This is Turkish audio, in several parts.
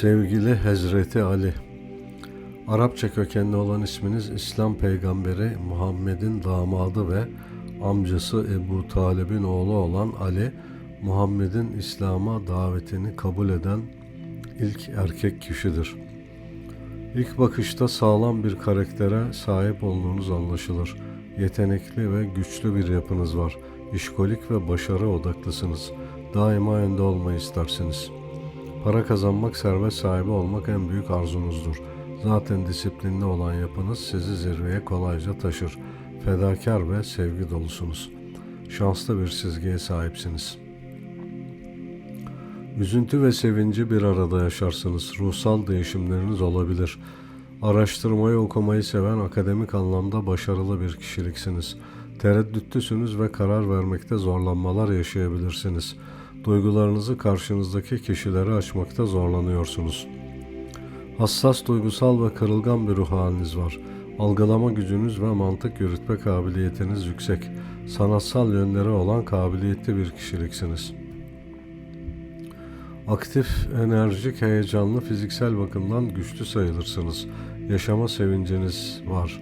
Sevgili Hazreti Ali, Arapça kökenli olan isminiz İslam peygamberi Muhammed'in damadı ve amcası Ebu Talib'in oğlu olan Ali, Muhammed'in İslam'a davetini kabul eden ilk erkek kişidir. İlk bakışta sağlam bir karaktere sahip olduğunuz anlaşılır. Yetenekli ve güçlü bir yapınız var. İşkolik ve başarı odaklısınız. Daima önde olmayı istersiniz. Para kazanmak, servet sahibi olmak en büyük arzunuzdur. Zaten disiplinli olan yapınız sizi zirveye kolayca taşır. Fedakar ve sevgi dolusunuz. Şanslı bir çizgiye sahipsiniz. Üzüntü ve sevinci bir arada yaşarsınız. Ruhsal değişimleriniz olabilir. Araştırmayı okumayı seven akademik anlamda başarılı bir kişiliksiniz. Tereddütlüsünüz ve karar vermekte zorlanmalar yaşayabilirsiniz. Duygularınızı karşınızdaki kişilere açmakta zorlanıyorsunuz. Hassas, duygusal ve kırılgan bir ruh haliniz var. Algılama gücünüz ve mantık yürütme kabiliyetiniz yüksek. Sanatsal yönleri olan kabiliyetli bir kişiliksiniz. Aktif, enerjik, heyecanlı, fiziksel bakımdan güçlü sayılırsınız. Yaşama sevinciniz var.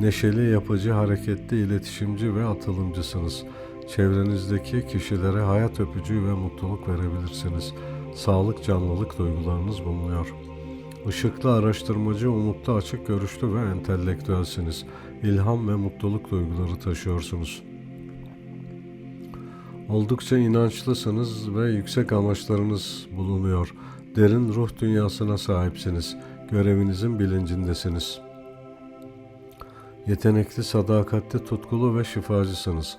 Neşeli, yapıcı, hareketli, iletişimci ve atılımcısınız. Çevrenizdeki kişilere hayat öpücüğü ve mutluluk verebilirsiniz. Sağlık, canlılık duygularınız bulunuyor. Işıklı, araştırmacı, umutlu, açık görüşlü ve entelektüelsiniz. İlham ve mutluluk duyguları taşıyorsunuz. Oldukça inançlısınız ve yüksek amaçlarınız bulunuyor. Derin ruh dünyasına sahipsiniz. Görevinizin bilincindesiniz. Yetenekli, sadakatli, tutkulu ve şifacısınız.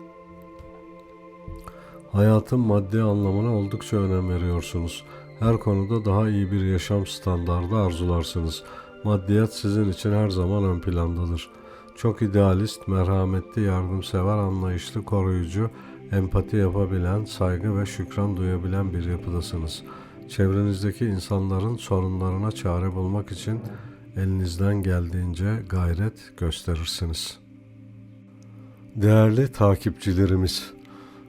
Hayatın maddi anlamına oldukça önem veriyorsunuz. Her konuda daha iyi bir yaşam standardı arzularsınız. Maddiyat sizin için her zaman ön plandadır. Çok idealist, merhametli, yardımsever, anlayışlı, koruyucu, empati yapabilen, saygı ve şükran duyabilen bir yapıdasınız. Çevrenizdeki insanların sorunlarına çare bulmak için elinizden geldiğince gayret gösterirsiniz. Değerli takipçilerimiz,